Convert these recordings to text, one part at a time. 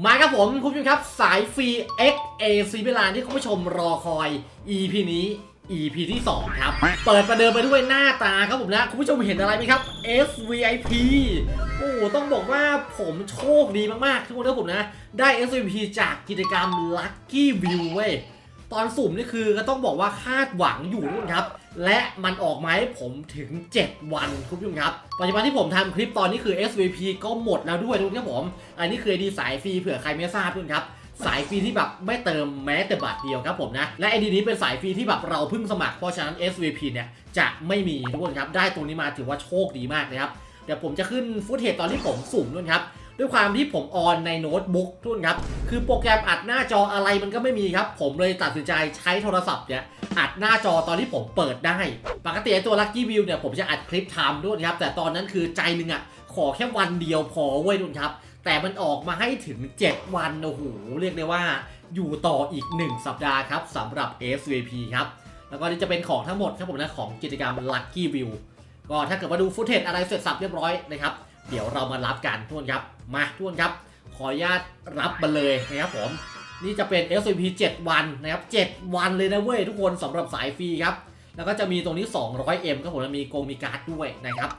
มาครับผมคุณผู้ชมครับสายฟรี X A C เวลาที่คุณผู้ชมรอคอย EP นี้ EP ที่ 2 ครับ เปิดประเดิมไปด้วยหน้าตาครับผมนะ คุณผู้ชมเห็นอะไรไหมครับ SVIP โอ้โหต้องบอกว่าผมโชคดีมากๆทุกคนนะผมนะ ได้ SVP จากกิจกรรม Lucky View เว้ย ตอนสุ่มนี่คือก็ต้องบอกว่าคาดหวังอยู่ทุกคนครับ และมันออกมาให้ผมถึง 7 วันคุณผู้ชมครับ ปัจจุบันที่ผมทำคลิปตอนนี้คือ SVP ก็หมดแล้วด้วยทุกคนครับผม อันนี้คือดีสายฟรีเผื่อใครไม่ทราบทุกคนครับสายฟรีที่แบบไม่เติมแม้แต่บาทเดียวครับผมนะ และไอดีนี้เป็นสายฟรีที่แบบเราเพิ่งสมัครเพราะฉะนั้น SVP เนี่ยจะไม่มีทุกคนครับ ได้ตรงนี้มาถือว่าโชคดีมากเลยครับเดี๋ยวผมจะขึ้นฟุตเทจตอนที่ผมสุ่มด้วยครับ ด้วยความที่ผมออนในโน้ตบุ๊กทุกคนครับ คือโปรแกรมอัดหน้าจออะไรมันก็ไม่มีครับ ผมเลยตัดสินใจใช้โทรศัพท์เนี่ยอัดหน้าจอตอนที่ผมเปิดได้ ปกติไอ้ตัว Lucky View เนี่ยผมจะอัดคลิปไทม์ด้วยครับ แต่ตอนนั้นคือใจหนึ่งอะขอแค่วันเดียวพอเว้ยทุกคนครับ แต่มันออกมาให้ถึง 7 วันโอ้โหเรียกได้ว่าอยู่ต่ออีก 1 สัปดาห์ครับสำหรับ SVP ครับแล้วก็นี่จะเป็นของทั้งหมดครับผมนะของกิจกรรม Lucky View ก็ถ้าเกิดมาดูฟุตเทจอะไรเสร็จสับเรียบร้อยนะครับ เดี๋ยวเรามารับกันทุกคนครับ มาทุกคนครับ ขออนุญาตรับมาเลยนะครับผม นี่จะเป็น SVP 7 วันนะครับ 7 วันเลยนะเว้ยทุกคนสำหรับสายฟรีครับ แล้วก็จะมีตรงนี้ 200M ครับผมแล้วมีโกงมีการ์ดด้วยนะครับ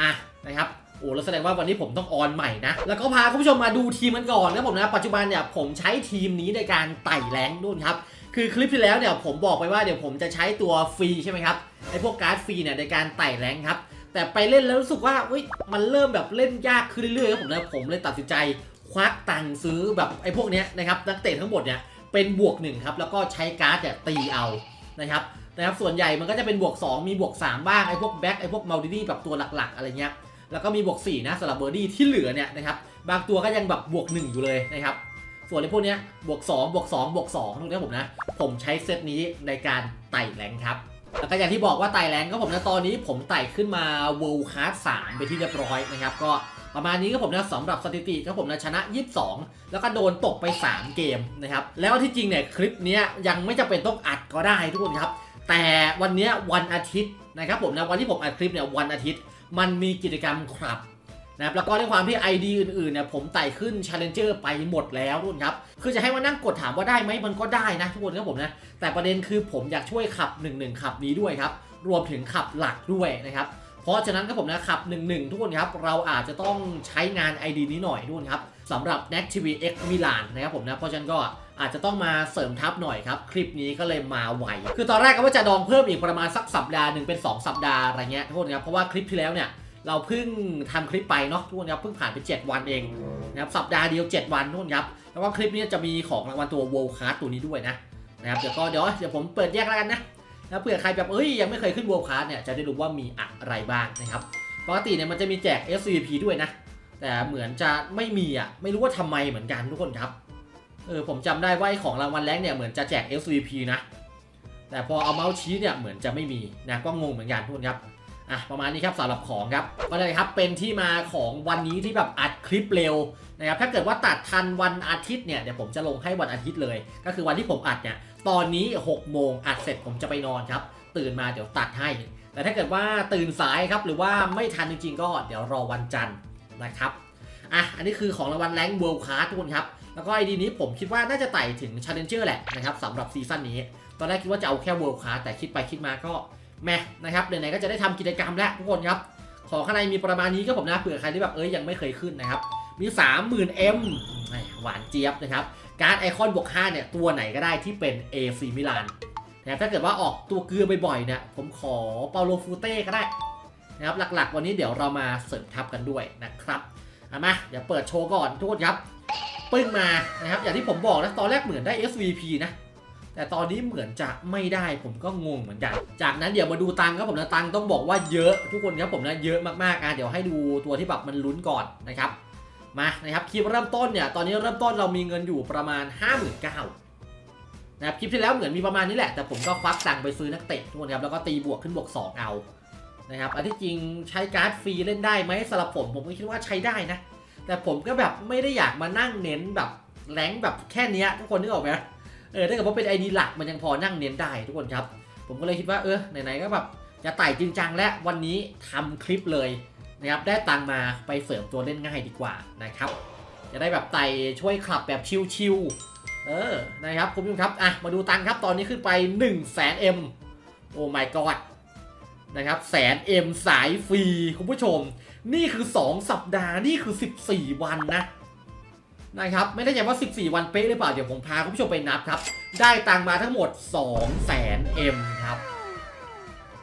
อะนะครับโอ้แล้วแสดงว่าวันนี้ผมต้องออนใหม่นะ แล้วก็พาคุณผู้ชมมาดูทีมกันก่อนนะผมนะ ปัจจุบันเนี่ยผมใช้ทีมนี้ในการไต่แรงนู่นครับ คือคลิปที่แล้วเนี่ยผมบอกไปว่าเดี๋ยวผมจะใช้ตัวฟรีใช่ไหมครับ ไอพวกการ์ดฟรีเนี่ยในการไต่แรงครับ แต่ไปเล่นแล้วรู้สึกว่าเฮ้ยมันเริ่มแบบเล่นยากขึ้นเรื่อยๆครับผมนะผมเลยตัดสินใจควักตังค์ซื้อแบบไอ้พวกเนี้ยนะครับนักเตะทั้งหมดเนี่ยเป็นบวกหนึ่งครับแล้วก็ใช้การ์ดเนี่ยตีเอานะครับนะครับส่วนใหญ่มันก็จะเป็นบวก 2 มีบวก 3 บ้างไอ้พวกแบ็คไอ้พวกมัลตินี่แบบตัวหลักๆ อะไรเงี้ยแล้วก็มีบวก 4 นะสำหรับเบอร์ดี้ที่เหลือเนี่ยนะครับบางตัวก็ยังแบบบวก 1 อยู่เลยนะครับส่วนไอ้พวกเนี้ยบวก 2 บวก 2 บวก2ทุกนี้ผมนะ ผมใช้เซตนี้ในการไต่แรงครับ แล้วก็อย่างที่บอกว่าไต่แรงก็ผมนะตอนนี้ผมไต่ขึ้นมา World Class 3 ไปที่เรียบร้อยนะครับ ก็ประมาณนี้ก็ผมนะสำหรับสถิติก็ผมนะชนะ 22 แล้วก็โดนตกไป 3 เกมนะครับ แล้วที่จริงเนี่ยคลิปนี้ยังไม่จำเป็นต้องอัดก็ได้ทุกคนครับ แต่วันนี้วันอาทิตย์นะครับผมนะวันที่ผมอัดคลิปเนี่ยวันอาทิตย์ มันมีกิจกรรมครับ นะครับแล้วก็ด้วยความที่ ID อื่นๆเนี่ยผมไต่ขึ้น Challenger ไปหมดแล้วทุกคนครับ คือจะให้มานั่งกดถามว่าได้ไหมมันก็ได้นะทุกคนครับผมนะ แต่ประเด็นคือผมอยากช่วยขับ 1 1 ขับนี้ด้วยครับ รวมถึงขับหลักด้วยนะครับ เพราะฉะนั้นครับผมนะขับ 1 1 ทุกคนครับ เราอาจจะต้องใช้งาน ID นี้หน่อยทุกคนครับสำหรับ n a c t v X Milan นะครับผมนะ เพราะฉะนั้นก็อาจจะต้องมาเสริมทับหน่อยครับ คลิปนี้ก็เลยมาไวคือตอนแรกก็ว่าจะดองเพิ่มอีกประมาณสักสัปดาห์หนึ่งเป็น 2 สัปดาห์อะไรเงี้ยทุกคนครับเพราะว่าคลิปที่แล้วเนี่ย เราเพิ่งทำคลิปไปเนาะทุกคนครับเพิ่งผ่านไป 7 วันเองนะครับสัปดาห์เดียว 7 วันทุกคนครับแล้วก็คลิปนี้จะมีของรางวัลตัว World Card ตัวนี้ด้วยนะนะครับเดี๋ยวก็เดี๋ยวเดี๋ยวผมเปิดแยกแล้วกันนะนะเผื่อใครแบบเอ้ยยังไม่เคยขึ้น World Card เนี่ยจะได้รู้ว่ามีอะไรบ้างนะครับปกติเนี่ยมันจะมีแจก SVP ด้วยนะ แต่เหมือนจะไม่มีอะไม่รู้ว่าทำไมเหมือนกันทุกคนครับเออผมจำได้ว่าของรางวัลแรงเนี่ยเหมือนจะแจก SVP นะแต่พอเอาเมาส์ชี้เนี่ยเหมือนจะไม่มีนะก็งงเหมือนกันทุกคนครับ อะประมาณนี้ครับสำหรับของครับก็เลยครับเป็นที่มาของวันนี้ที่แบบอัดคลิปเร็วนะครับถ้าเกิดว่าตัดทันวันอาทิตย์เนี่ยเดี๋ยวผมจะลงให้วันอาทิตย์เลย ก็คือวันที่ผมอัดเนี่ยตอนนี้6โมงอัดเสร็จผมจะไปนอนครับตื่นมาเดี๋ยวตัดให้ แต่ถ้าเกิดว่าตื่นสายครับหรือว่าไม่ทันจริงๆ ก็เดี๋ยวรอวันจันทร์นะครับอะอันนี้คือของรางวัลแรงเวิลด์คาร์ทุกคนครับแล้วก็ไอดีนี้ผมคิดว่าน่าจะไต่ถึง Challenger แหละนะครับสำหรับซีซั่นนี้ ตอนแรกคิดว่าจะเอาแค่เวิลด์คาร์แต่คิดไปคิดมาก็ แม่นะครับไหนๆก็จะได้ทำกิจกรรมแล้วทุกคนครับ ของข้างในมีประมาณนี้ก็ผมนะเผื่อใครที่แบบเอ้ยยังไม่เคยขึ้นนะครับ มี 30,000 M หม่หวานเจี๊ยบนะครับ การ์ดไอคอนบวก5เนี่ยตัวไหนก็ได้ที่เป็น AC มิลานนะครับถ้าเกิดว่าออกตัวเกลือบ่อยๆเนี่ยผมขอเปาโลฟูเต้ก็ได้นะครับหลักๆ วันนี้เดี๋ยวเรามาเสริมทับกันด้วยนะครับเอามาเดี๋ยวเปิดโชว์ก่อนทุกคนครับปึ้งมานะครับอย่างที่ผมบอกนะตอนแรกเหมือนได้ SVP นะ แต่ตอนนี้เหมือนจะไม่ได้ผมก็งงเหมือนกัน จากนั้นเดี๋ยวมาดูตังครับผมนะตังต้องบอกว่าเยอะทุกคนครับผมนะเยอะมากๆอะเดี๋ยวให้ดูตัวที่แบบมันลุ้นก่อนนะครับมานะครับคลิปเริ่มต้นเนี่ยตอนนี้เริ่มต้นเรามีเงินอยู่ประมาณ 59,000นะครับคลิปที่แล้วเหมือนมีประมาณนี้แหละ แต่ผมก็ควักตังไปซื้อนักเตะทุกคนครับแล้วก็ตีบวกขึ้นบวก 2 เอานะครับอันที่จริงใช้การ์ดฟรีเล่นได้ไหมสำหรับผมผมก็คิดว่าใช้ได้นะ แต่ผมก็แบบไม่ได้อยากมานั่งเน้นแบบแรงแบบแค่นี้ทุกคนนึกออกไหม เออถ้าเกิดว่าเป็นไอดีหลักมันยังพอนั่งเน้นได้ทุกคนครับ ผมก็เลยคิดว่าเออไหนๆก็แบบจะไต่จริงจังและวันนี้ทำคลิปเลยนะครับได้ตังมาไปเสริมตัวเล่นง่ายดีกว่านะครับ จะได้แบบไต่ช่วยขับแบบชิวๆเออนะครับคุณผู้ชมครับอะมาดูตังครับตอนนี้ขึ้นไป1 0 0 0 0แสนเอ็มโอ้ my god นะครับแสนเอ็มสายฟรีคุณผู้ชม นี่คือ 2 สัปดาห์นี่คือ 14 วันนะ นะครับไม่ได้ใจว่า 14 วันเป๊ะหรือเปล่า เดี๋ยวผมพาคุณผู้ชมไปนับครับ ได้ตังมาทั้งหมด2แสนเอ็มครับ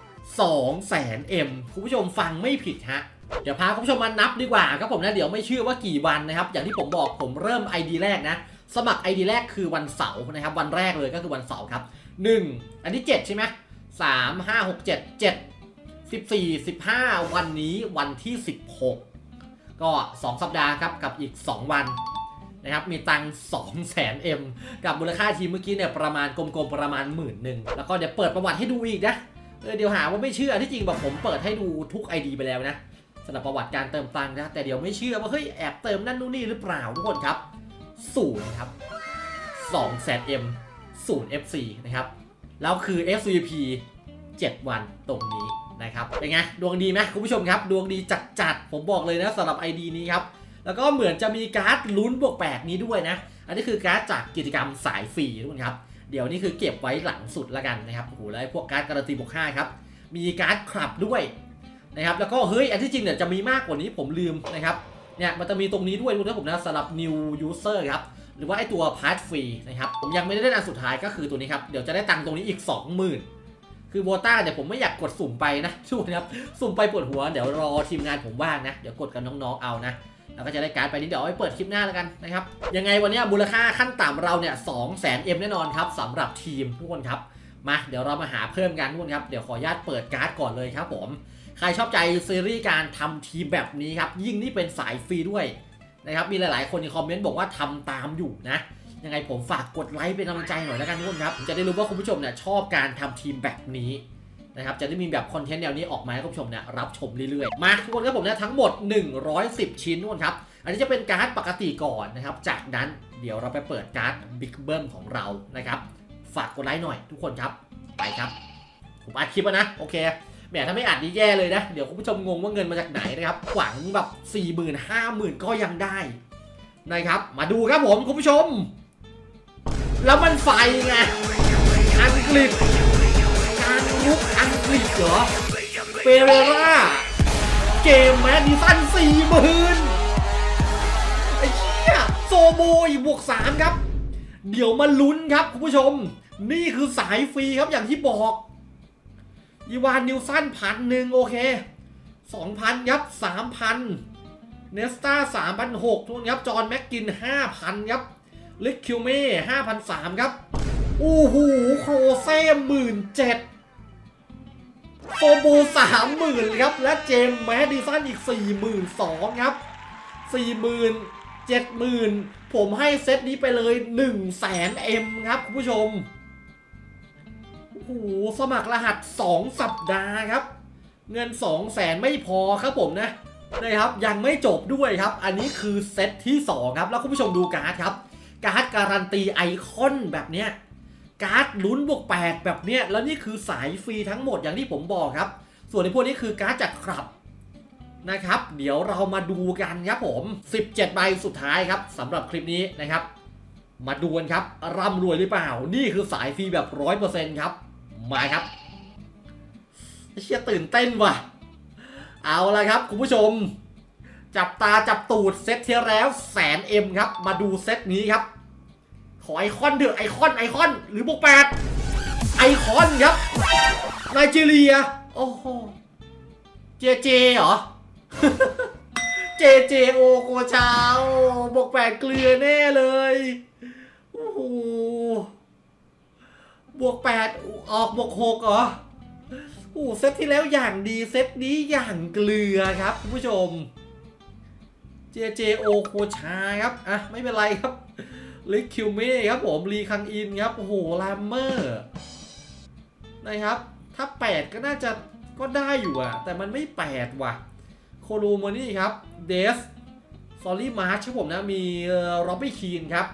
2แสนเอ็มคุณผู้ชมฟังไม่ผิดฮะเดี๋ยวพาคุณผู้ชมมานับดีกว่าครับผมนะเดี๋ยวไม่เชื่อว่ากี่วันนะครับ อย่างที่ผมบอกผมเริ่ม ID แรกนะ สมัคร ID แรกคือวันเสาร์นะครับ วันแรกเลยก็คือวันเสาร์ครับ 1 อันที่7ใช่ไหม3 5 6 7 7 14 15วันนี้วันที่16ก็2สัปดาห์ครับกับอีก2วัน นะครับมีตังค์2แสนเอ็มกับมูลค่าทีมเมื่อกี้เนี่ยประมาณกลมๆประมาณหมื่นหนึ่งแล้วก็เดี๋ยวเปิดประวัติให้ดูอีกนะเออเดี๋ยวหาว่าไม่เชื่อที่จริงแบบผมเปิดให้ดูทุก ID ไปแล้วนะสำหรับประวัติการเติมตังค์นะแต่เดี๋ยวไม่เชื่อว่าเฮ้ยแอบเติมนั่นนู่นนี่หรือเปล่าทุกคนครับศูนย์ครับ2แสนเอ็มศูนย์ FC นะครับแล้วคือ SVP 7 วันตรงนี้นะครับเป็นไงดวงดีไหมคุณผู้ชมครับ ดวงดีจัดๆผมบอกเลยนะสำหรับ ID นี้ครับ แล้วก็เหมือนจะมีการ์ดลุ้นบวกแปดนี้ด้วยนะ อันนี้คือการ์ดจากกิจกรรมสายฟรีทุกคนครับ เดี๋ยวนี้คือเก็บไว้หลังสุดละกันนะครับ โอ้โห แล้วไอ้พวกการ์ดการันตีบวกห้าครับ มีการ์ดคลับด้วยนะครับ แล้วก็เฮ้ย อันที่จริงเนี่ยจะมีมากกว่านี้ผมลืมนะครับ เนี่ยมันจะมีตรงนี้ด้วยทุกท่านผมนะสำหรับ new user ครับ หรือว่าไอตัว part free นะครับ ผมยังไม่ได้เล่นอันสุดท้ายก็คือตัวนี้ครับ เดี๋ยวจะได้ตังค์ตรงนี้อีก 20,000คือโบต้าเนี่ยผมไม่อยากกดสุ่มไปนะช่วงนะครับ สุ่มไปปวดหัว เดี๋ยวรอทีมงานผมว่างนะ เดี๋ยวกดกับน้องๆเอานะ แล้วก็จะได้การ์ดไปนี้เดี๋ยวเอาไว้เปิดคลิปหน้าแล้วกันนะครับ ยังไงวันนี้มูลค่าขั้นต่ำเราเนี่ยสองแสนเอ็มแน่นอนครับสำหรับทีมทุกคนครับ มาเดี๋ยวเรามาหาเพิ่มกันทุกคนครับ เดี๋ยวขออนุญาตเปิดการ์ดก่อนเลยครับผม ใครชอบใจซีรีส์การทำทีมแบบนี้ครับ ยิ่งนี่เป็นสายฟรีด้วยนะครับ มีหลาย ๆ คนในคอมเมนต์บอกว่าทำตามอยู่นะ ยังไงผมฝากกดไลค์เป็นกำลังใจหน่อยแล้วกันทุกคนครับผมจะได้รู้ว่าคุณผู้ชมเนี่ยชอบการทำทีมแบบนี้ นะครับจะได้มีแบบคอนเทนต์แนวนี้ออกมาให้คุณผู้ชมเนี่ยรับชมเรื่อยๆ มาทุกคนครับผมเนี่ยทั้งหมด 110 ชิ้นทุกคนครับ อันนี้จะเป็นการ์ดปกติก่อนนะครับ จากนั้นเดี๋ยวเราไปเปิดการ์ดบิ๊กเบิ้มของเรานะครับ ฝากกดไลค์หน่อยทุกคนครับ ไปครับ ผมอัดคลิปแล้วนะ โอเคแหมถ้าไม่อัดนี่แย่เลยนะ เดี๋ยวคุณผู้ชมงงว่าเงินมาจากไหนนะครับหวังแบบ4 0 0 0 0 5 0,000ก็ยังได้นะครับ มาดูครับผมคุณผู้ชม แล้วมันไฟไงอังกฤษุกอังกฤษเหรอเปเรราเกมแมดดิสันสี่หมื่นไอ้เหี้ยโซโบอีกบวกสามครับ เดี๋ยวมาลุ้นครับคุณผู้ชม นี่คือสายฟรีครับอย่างที่บอกอีวานนิวสันพันหนึ่งโอเคสองพันครับสามพันเนสตาสามพันหกทุกนครับ จอห์นแม็กกินห้าพันครับลิกคิวเม่ห้าพันสามครับ โอ้โห โครเซ่หมื่นเจ็ด โฟโบสามหมื่นครับ และเจมส์แมดดิสันอีกสี่หมื่นสองครับสี่หมื่นเจ็ดหมื่นผมให้เซตนี้ไปเลยหนึ่งแสนเอ็มครับคุณผู้ชมโอ้โหสมัครรหัส2สัปดาห์ครับ เงิน2 0 0แสนไม่พอครับผมนะนะครับยังไม่จบด้วยครับ อันนี้คือเซตที่2ครับ แล้วคุณผู้ชมดูการ์ดครับ การ์ดการันตีไอคอนแบบเนี้ย การ์ดลุ้นบวกแปดแบบเนี้ยแล้วนี่คือสายฟรีทั้งหมดอย่างที่ผมบอกครับ ส่วนในพวกนี้คือการ์ดจากครับนะครับ เดี๋ยวเรามาดูกันครับผม 17 ใบสุดท้ายครับสำหรับคลิปนี้นะครับ มาดูกันครับร่ำรวยหรือเปล่า นี่คือสายฟรีแบบร้อยเปอร์เซ็นต์ครับ มาครับเชี่ยตื่นเต้นว่ะ เอาละครับ คุณผู้ชม จับตาจับตูดเซตที่แล้วแสนเอ็มครับ มาดูเซตนี้ครับ ขอไอคอนเถอะไอคอนไอคอน หรือบวกแปดไอคอนครับไนจีเรีย โอ้โห เจเจเหรอ เจเจโอโกชาวบวกแปดเกลือแน่เลย โอ้โห บวกแปดออกบวกหกเหรอโอ้เซตที่แล้วอย่างดีเซตนี้อย่างเกลือครับคุณผู้ชม เจเจโอโคชาครับ อะ ไม่เป็นไรครับ ลิกคิวเม่ครับผมรีคังอินครับ โอ้โหแรมเมอร์นะครับ ถ้า 8 ก็น่าจะก็ได้อยู่อะแต่มันไม่ 8 ว่ะ โคโลโมนี่ครับ เดสซอรี่มาร์ชครับผมนะ มีร็อบบี้คีนครับ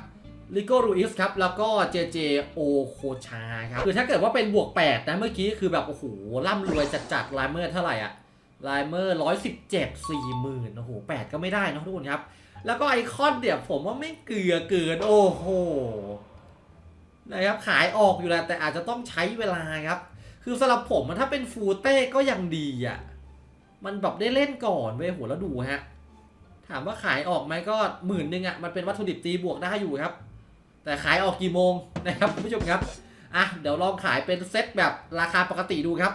ลิโกรูอิสครับ แล้วก็เจเจโอโคชาครับ คือถ้าเกิดว่าเป็นบวก 8 นะเมื่อกี้คือแบบ โอ้โห ร่ำรวยจัดๆไลเมอร์เท่าไหร่อะไลเมอร์ร้อยสิบเจ็ดสี่หมื่นโอ้โหแปดก็ไม่ได้นะทุกคนครับ แล้วก็ไอคอนเดี๋ยวผมว่าไม่เกลือเกินโอ้โหนะครับขายออกอยู่แล้วแต่อาจจะต้องใช้เวลาครับ คือสำหรับผมมันถ้าเป็นฟูเต้ก็ยังดีอะ มันแบบได้เล่นก่อนเว้ยโหแล้วดูฮะ ถามว่าขายออกไหมก็หมื่นหนึ่งอะ มันเป็นวัตถุดิบตีบวกได้อยู่ครับ แต่ขายออกกี่โมงนะครับคุณผู้ชมครับ อะเดี๋ยวลองขายเป็นเซตแบบราคาปกติดูครับ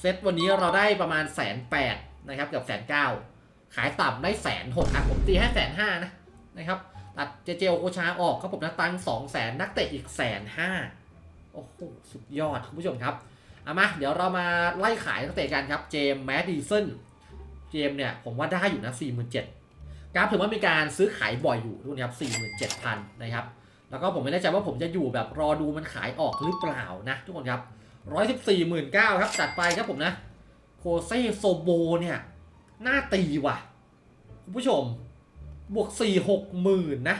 เซตวันนี้เราได้ประมาณแสนแปดนะครับเกับแสนเก้า ขายต่ำได้แสนหกอะผมตีให้แสนห้านะนะครับตัดเจเจโอโคชาออกครับผมนะตังสองแสนนักเตะอีกแสนห้าโอ้โหสุดยอดคุณผู้ชมครับเอามาเดี๋ยวเรามาไล่ขายนักเตะกันครับเจมแมดดิสันเจมเนี่ยผมว่าได้อยู่นะสี่หมื่นเจ็ดกราฟถือว่ามีการซื้อขายบ่อยอยู่ทุกคนครับสี่หมื่นเจ็ดพันนะครับแล้วก็ผมไม่แน่ใจว่าผมจะอยู่แบบรอดูมันขายออกหรือเปล่านะทุกคนครับร้อยสิบสี่หมื่นเก้าครับจัดไปครับผมนะโคเซโซโบเนี่ย หน้าตีว่ะ คุณผู้ชม บวกสี่หกหมื่นนะ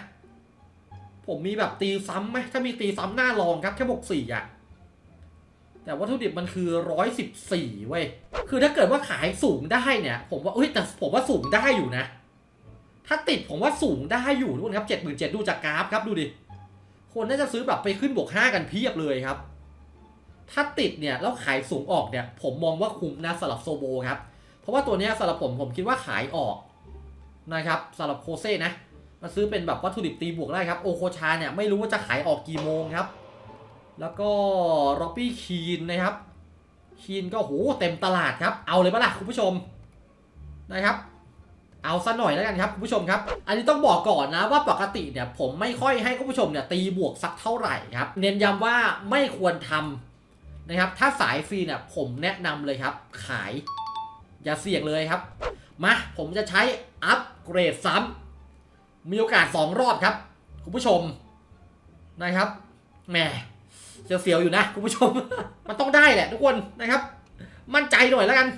ผมมีแบบตีซ้ำไหมถ้ามีตีซ้ำหน้าลองครับ แค่บวกสี่อะแต่วัตถุดิบมันคือร้อยสิบสี่เว้ย คือถ้าเกิดว่าขายสูงได้เนี่ย ผมว่าเอ้ยแต่ผมว่าสูงได้อยู่นะ ถ้าติดผมว่าสูงได้อยู่ทุกคนครับเจ็ดหมื่นเจ็ดดูจากกราฟครับดูดิ คนน่าจะซื้อแบบไปขึ้นบวกห้ากันเพียบเลยครับถ้าติดเนี่ยแล้วขายสูงออกเนี่ย ผมมองว่าคุ้มนะสำหรับโซโบครับ ราะว่าตัวนี้สำหรับผมผมคิดว่าขายออกนะครับสำหรับโคเซ่นะมาซื้อเป็นแบบวัตถุดิบตีบวกได้ครับ โอโคชาเนี่ยไม่รู้ว่าจะขายออกกี่โมงครับ แล้วก็ร็อบบี้คีนนะครับ คีนก็โหเต็มตลาดครับ เอาเลยปะล่ะคุณผู้ชมนะครับเอาซะหน่อยแล้วกันครับคุณผู้ชมครับ อันนี้ต้องบอกก่อนนะว่าปกติเนี่ยผมไม่ค่อยให้คุณผู้ชมเนี่ยตีบวกสักเท่าไหร่ครับ เน้นย้ำว่าไม่ควรทำนะครับ ถ้าสายฟรีเนี่ยผมแนะนำเลยครับขาย อย่าเสี่ยงเลยครับ มา ผมจะใช้อัปเกรดซ้ำมีโอกาส 2 รอบครับ คุณผู้ชมนะครับแหมเสียวๆอยู่นะคุณผู้ชม มันต้องได้แหละทุกคนนะครับ มั่นใจหน่อยแล้วกัน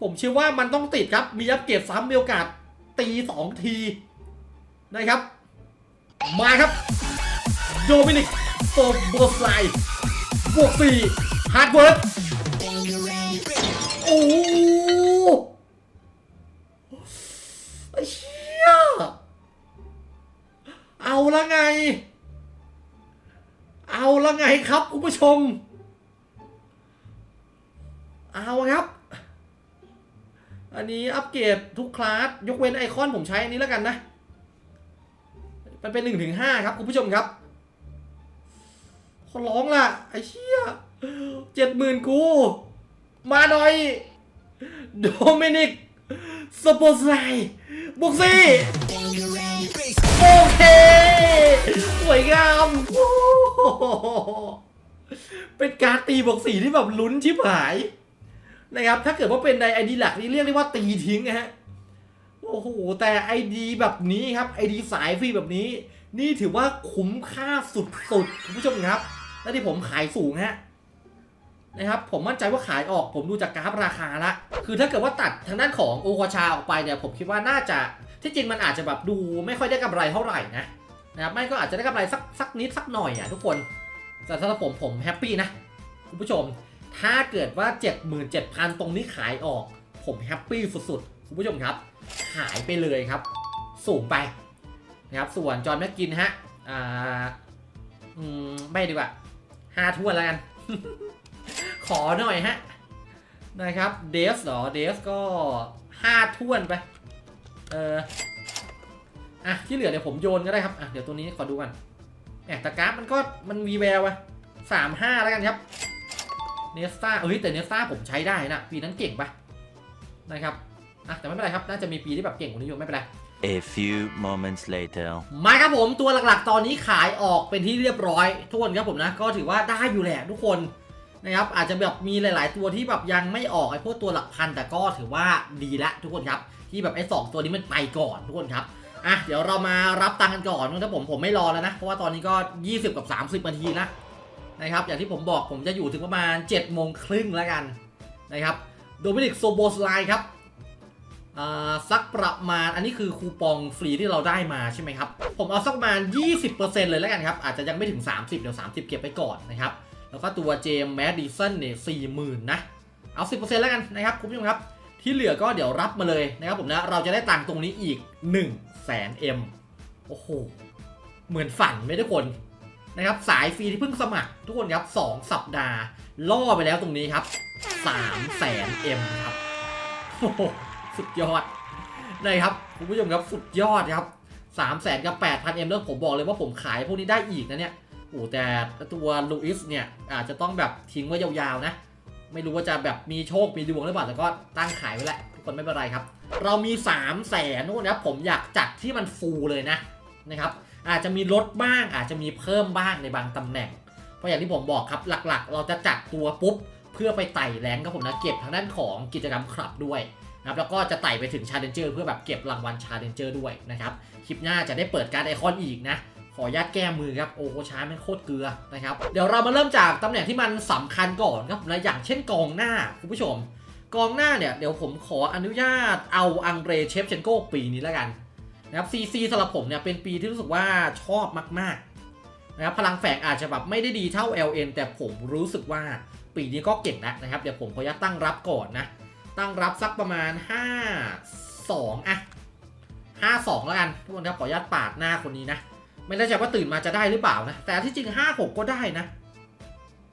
ผมเชื่อว่ามันต้องติดครับ มีอัปเกรดซ้ำมีโอกาสตีสองทีนะครับ มาครับโดมินิกโฟโบสไลบวกสี่ฮาร์ดเวิร์ดโอ้ เอาละไง เอาละไงครับคุณผู้ชม เอาครับ อันนี้อัปเกรดทุกคลาส ยกเว้นไอคอนผมใช้อันนี้แล้วกันนะ มันเป็นหนึ่งถึงห้าครับคุณผู้ชมครับขอร้องล่ะ ไอ้เชี่ยเจ็ดหมื่นกู มาหน่อย โดมินิกสปอร์ไลบุกซี่ เค สวยงามโอ้โหเป็นการตีบวกสีที่แบบลุ้นชิบหาย นะครับ ถ้าเกิดว่าเป็นในไอดีหลักนี่เรียกได้ว่าตีทิ้งนะฮะ โอ้โห แต่ไอดีแบบนี้ครับไอดีสายฟรีแบบนี้ นี่ถือว่าคุ้มค่าสุดๆคุณผู้ชมครับ และที่ผมขายสูงฮะนะครับผมมั่นใจว่าขายออกผมดูจากกราฟราคาละ คือถ้าเกิดว่าตัดทางด้านของโอโคชาออกไปเนี่ยผมคิดว่าน่าจะ ที่จริงมันอาจจะแบบดูไม่ค่อยได้กำไรเท่าไหร่นะนะครับไม่ก็อาจจะได้กำไรสักสักนิดสักหน่อยอะทุกคนแต่สำหรับผมผมแฮปปี้นะคุณผู้ชม ถ้าเกิดว่า 77,000 ตรงนี้ขายออก ผมแฮปปี้สุดๆคุณผู้ชมครับ ขายไปเลยครับ สูงไปนะครับส่วนจอห์นแม็กกินฮะอ่าอืมไม่ดีกว่าห้าถ้วนแล้วกัน ขอหน่อยฮะนะครับเดฟเหรอเดฟก็ห้าถ้วนไป เอออะที่เหลือเดี๋ยวผมโยนก็ได้ครับอะเดี๋ยวตัวนี้ขอดูกันแอบแต่กราฟมันก็มันมีแววอะสามห้าแล้วกันครับเนสตาเอ้ยแต่เนสตาผมใช้ได้นะปีนั้นเก่งปะนะครับอะแต่ไม่เป็นไรครับน่าจะมีปีที่แบบเก่งกว่านี้อยู่ไม่เป็นไร A few moments later. มาครับผมตัวหลักๆ ตอนนี้ขายออกเป็นที่เรียบร้อยทุกคนครับผมนะ ก็ถือว่าได้อยู่แหละทุกคนนะครับอาจจะแบบมีหลาย ๆ ตัวที่แบบยังไม่ออกไอ้พวกตัวหลักพันแต่ก็ถือว่าดีละทุกคนครับ ที่แบบไอ้สองตัวนี้มันไปก่อนทุกคนครับอะเดี๋ยวเรามารับตังค์กันก่อนนะครับผมผมไม่รอแล้วนะเพราะว่าตอนนี้ก็ 20 กับ 30นาทีนะนะครับอย่างที่ผมบอกผมจะอยู่ถึงประมาณ7โมงครึ่งแล้วกันนะครับโดมินิกโซโบสไลครับอ่าสักประมาณอันนี้คือคูปองฟรีที่เราได้มาใช่ไหมครับ ผมเอาสักประมาณ 20%เลยแล้วกันครับ อาจจะยังไม่ถึง 30 เดี๋ยว 30 เก็บไปก่อนนะครับ แล้วก็ตัวเจมแมดดิสันเนี่ยสี่หมื่นนะ เอา 10%แล้วกันนะครับ คุณผู้ชมครับ ที่เหลือก็เดี๋ยวรับมาเลยนะครับผมนะ เราจะได้ตังค์ตรงนี้อีก1แสนเอ็มโอ้โห เหมือนฝันไหมทุกคนนะครับ สายฟรีที่เพิ่งสมัคร ทุกคนครับ 2 สัปดาห์ ล่อไปแล้วตรงนี้ครับ3แสนเอ็มครับโอ้โหสุดยอดนะครับคุณผู้ชมครับสุดยอดครับ3แสนกับ8,000เอ็มแล้วผมบอกเลยว่าผมขายพวกนี้ได้อีกนะเนี่ยโอ้แต่ตัวลูอิสเนี่ยอาจจะต้องแบบทิ้งไว้ยาวๆนะ ไม่รู้ว่าจะแบบมีโชค มีดวงหรือเปล่าแต่ก็ตั้งขายไว้แหละ ทุกคนไม่เป็นไรครับ เรามี3 0 0แสนทุกคนนะครับผมอยากจัดที่มันฟูลเลยนะนะครับ อาจจะมีลดบ้าง อาจจะมีเพิ่มบ้างในบางตำแหน่ง เพราะอย่างที่ผมบอกครับหลักๆ เราจะจัดตัวปุ๊บ เพื่อไปไต่แรงครับผมนะเก็บทางด้านของกิจกรรมคลับด้วยนะครับแล้วก็จะไต่ไปถึงชาเลนเจอร์เพื่อแบบเก็บรางวัลชาเลนเจอร์ด้วยนะครับคลิปหน้าจะได้เปิดการไอคอนอีกนะ ขออนุญาตแก้มือครับโอ้โหช้าไม่โคตรเกลือนะครับเดี๋ยวเรามาเริ่มจากตำแหน่งที่มันสำคัญก่อนครับนะอย่างเช่นกองหน้าคุณผู้ชม กองหน้าเนี่ยเดี๋ยวผมขออนุญาตเอาอังเดรเชฟเชนโกปีนี้แล้วกันนะครับซีซีสำหรับผมเนี่ยเป็นปีที่รู้สึกว่าชอบมากๆนะครับพลังแฝงอาจจะแบบไม่ได้ดีเท่า LN แต่ผมรู้สึกว่าปีนี้ก็เก่งแล้วนะครับเดี๋ยวผมขออนุญาตตั้งรับก่อนนะตั้งรับสักประมาณ 5 2อะ5 2 แล้วกันทุกคนครับขออนุญาตปาดหน้าคนนี้นะ ไม่แน่ใจว่าตื่นมาจะได้หรือเปล่านะ แต่ที่จริง 5 6 ก็ได้นะ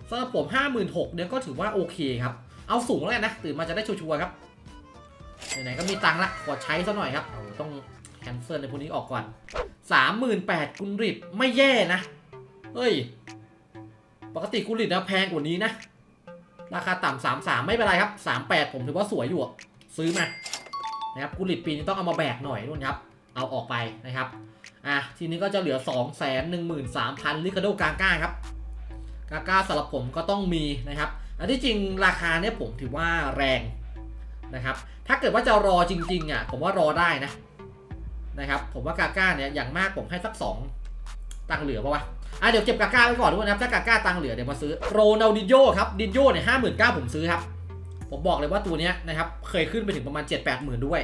สำหรับผม 56,000เนี่ยก็ถือว่าโอเคครับ เอาสูงแล้วกันนะ ตื่นมาจะได้ชัวร์ครับ ไหนๆก็มีตังค์ละขอใช้ซะหน่อยครับ ต้องแคนเซิลในพวกนี้ออกก่อน 38,000กุลริตไม่แย่นะ เฮ้ย ปกติกุลริตนะแพงกว่านี้นะ ราคาต่ำ33ไม่เป็นไรครับ38ผมถือว่าสวยอยู่อะซื้อมา นะครับกุลริตปีนี้ต้องเอามาแบกหน่อยนู่นครับ เอาออกไปนะครับ อะทีนี้ก็จะเหลือ 2 1 3 0 0 0ลิคาโดกาก้าครับกาก้าสำหรับผมก็ต้องมีนะครับอันที่จริงราคาเนี่ยผมถือว่าแรงนะครับถ้าเกิดว่าจะรอจริงๆอะผมว่ารอได้นะนะครับผมว่ากาก้าเนี่ยอย่างมากผมให้สัก 2 ตังเหลือปะวะอะเดี๋ยวเก็บกาก้าไว้ก่อนทุกคนนะครับถ้ากาก้าตังเหลือเดี๋ยวมาซื้อโรนัลดินโยครับดินโยเนี่ยห้าหมื่นเก้าผมซื้อครับผมบอกเลยว่าตัวเนี้ยนะครับเคยขึ้นไปถึงประมาณ 7 8หมื่นด้วย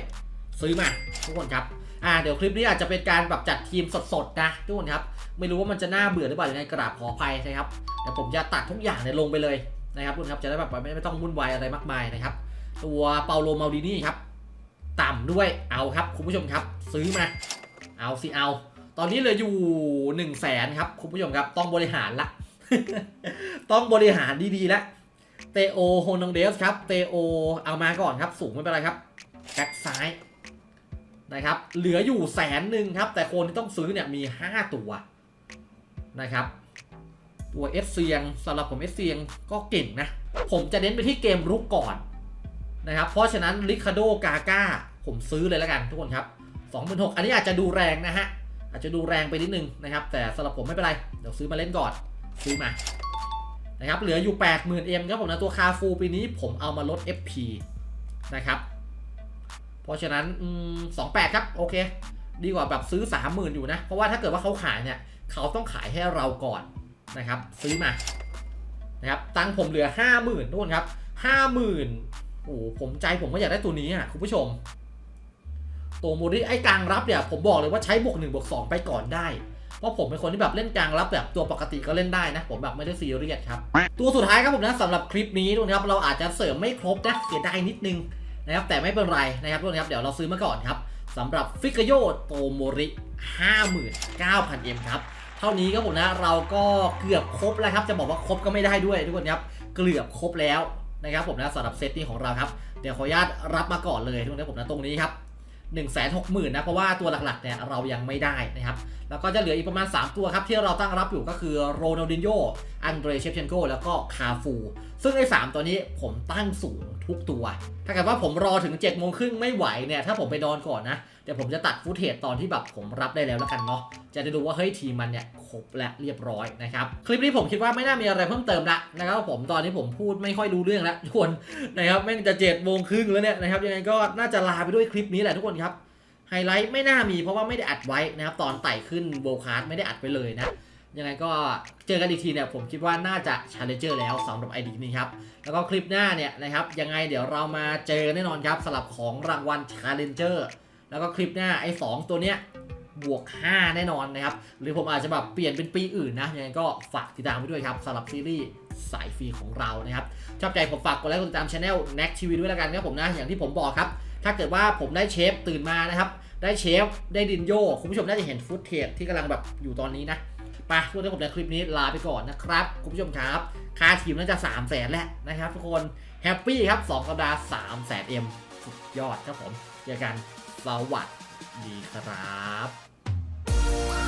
ซื้อมาทุกคนครับอ่าเดี๋ยวคลิปนี้อาจจะเป็นการแบบจัดทีมสดๆนะทุกคนครับ ไม่รู้ว่ามันจะน่าเบื่อหรือเปล่ายังไงกราบขออภัยนะครับเดี๋ยวผมจะตัดทุกอย่างเนี่ยลงไปเลยนะครับทุกคนครับจะได้แบบไม่ไม่ต้องวุ่นวายอะไรมากมายนะครับ ตัวเปาโลมาดินี่ครับต่ำด้วยเอาครับคุณผู้ชมครับ ซื้อมา เอาสิเอา ตอนนี้เหลืออยู่1นึ่งแสนครับคุณผู้ชมครับต้องบริหารละ ต้องบริหารดีๆแล้วเตโอโฮนองเดสครับเตโอเอามาก่อนครับสูงไม่เป็นไรครับแบ็คซ้าย นะครับ เหลืออยู่แสนหนึ่งครับ แต่คนที่ต้องซื้อเนี่ยมี 5 ตัวนะครับ ตัวเอสเซียงสำหรับผมเอสเซียงก็เก่งนะ ผมจะเน้นไปที่เกมรุกก่อนนะครับ เพราะฉะนั้นลิคาโดกาก้าผมซื้อเลยแล้วกันทุกคนครับ26,000อันนี้อาจจะดูแรงนะฮะ อาจจะดูแรงไปนิดนึงนะครับ แต่สำหรับผมไม่เป็นไร เดี๋ยวซื้อมาเล่นก่อน ซื้อมา นะครับ เหลืออยู่ 80,000 M ครับผมนะ ตัวคาฟูปีนี้ผมเอามาลด FP นะครับ เพราะฉะนั้นอืม28ครับโอเค ดีกว่าแบบซื้อ 30,000 อยู่นะ เพราะว่าถ้าเกิดว่าเขาขายเนี่ยเขาต้องขายให้เราก่อนนะครับ ซื้อมานะครับตังผมเหลือ 50,000ทุกคนครับ50,000โอ้โหผมใจผมก็อยากได้ตัวนี้อะคุณผู้ชม ตัวโมดิไอ้กลางรับเนี่ยผมบอกเลยว่าใช้บวก1บวก2ไปก่อนได้เพราะผมเป็นคนที่แบบเล่นกลางรับแบบตัวปกติก็เล่นได้นะ ผมแบบไม่ได้ซีเรียสครับ ตัวสุดท้ายครับผมนะสำหรับคลิปนี้ทุกคนครับเราอาจจะเสริมไม่ครบนะเสียดายนิดนึง นะครับแต่ไม่เป็นไรนะครับทุกคนครับเดี๋ยวเราซื้อมาก่อนครับสำหรับฟิกโยโตโมริ 59,000 m ครับ เท่านี้ครับผมนะเราก็เกือบครบแล้วครับ จะบอกว่าครบก็ไม่ได้ด้วยทุกคนครับ เกือบครบแล้วนะครับผมนะสำหรับเซตนี้ของเราครับ เดี๋ยวขออนุญาตรับมาก่อนเลยทุกคนนะผมนะตรงนี้ครับ 1 6 0 0 0 0นะเพราะว่าตัวหลักๆเนี่ยเรายังไม่ได้นะครับแล้วก็จะเหลืออีกประมาณ 3 ตัวครับที่เราตั้งรับอยู่ก็คือโรนัลดินโญอันเดรเชฟเชนโกแล้วก็คาฟู ซึ่งไอ้3ตัวนี้ผมตั้งสูงทุกตัว ถ้าเกิดว่าผมรอถึง7จ็ดโมงครึ่งไม่ไหวเนี่ยถ้าผมไปนอนก่อนนะ เดี๋ยวผมจะตัดฟุตเทจตอนที่แบบผมรับได้แล้วแล้วกันเนาะจะได้ดูว่าเฮ้ยทีมมันเนี่ยครบและเรียบร้อยนะครับคลิปนี้ผมคิดว่าไม่น่ามีอะไรเพิ่มเติมละนะครับผมตอนนี้ผมพูดไม่ค่อยรู้เรื่องล้วทุกคนนะครับแม่งจะ7จ็ดโมงครึ่งแล้วเนี่ยนะครับยังไงก็น่าจะลาไปด้วยคลิปนี้แหละทุกคนครับไฮไลท์ไม่น่ามีเพราะว่าไม่ได้อัดไว้นะครับตอนไต่ขึ้นโบคาร์ดไม่ได้อัดไปเลยนะยังไงก็เจอกันอีกทีเนี่ยผมคิดว่าน่าจะ Challenger แล้วสำหรับ ID นี้ครับ แล้วก็คลิปหน้าเนี่ยนะครับยังไงเดี๋ยวเรามาเจอแน่นอนครับสำหรับของรางวัล Challenger แล้วก็คลิปหน้าไอ้2ตัวเนี้ยบวก 5 แน่นอนนะครับ หรือผมอาจจะแบบเปลี่ยนเป็นปีอื่นนะ ยังไงก็ฝากติดตามไปด้วยครับสำหรับซีรีส์สายฟรีของเรานะครับ ชอบใจผมฝากกดไลค์กดติดตามช anel Next TV ด้วยล้วกันครับผมนะ อย่างที่ผมบอกครับ ถ้าเกิดว่าผมได้เชฟตื่นมานะครับ ได้เชฟ ได้ดินโย คุณผู้ชมน่าจะเห็นฟุตเทจที่กำลังแบบอยู่ตอนนี้นะไปทุกท่านผมในคลิปนี้ลาไปก่อนนะครับ คุณผู้ชมครับค่าทีมน่าจะ3 0 0แสนแล้วนะครับทุกคนแฮปปี้ครับ2สัปดาห์3 0 0แสนเอ็มสุดยอดครับผมเจอกัน สวัสดีครับ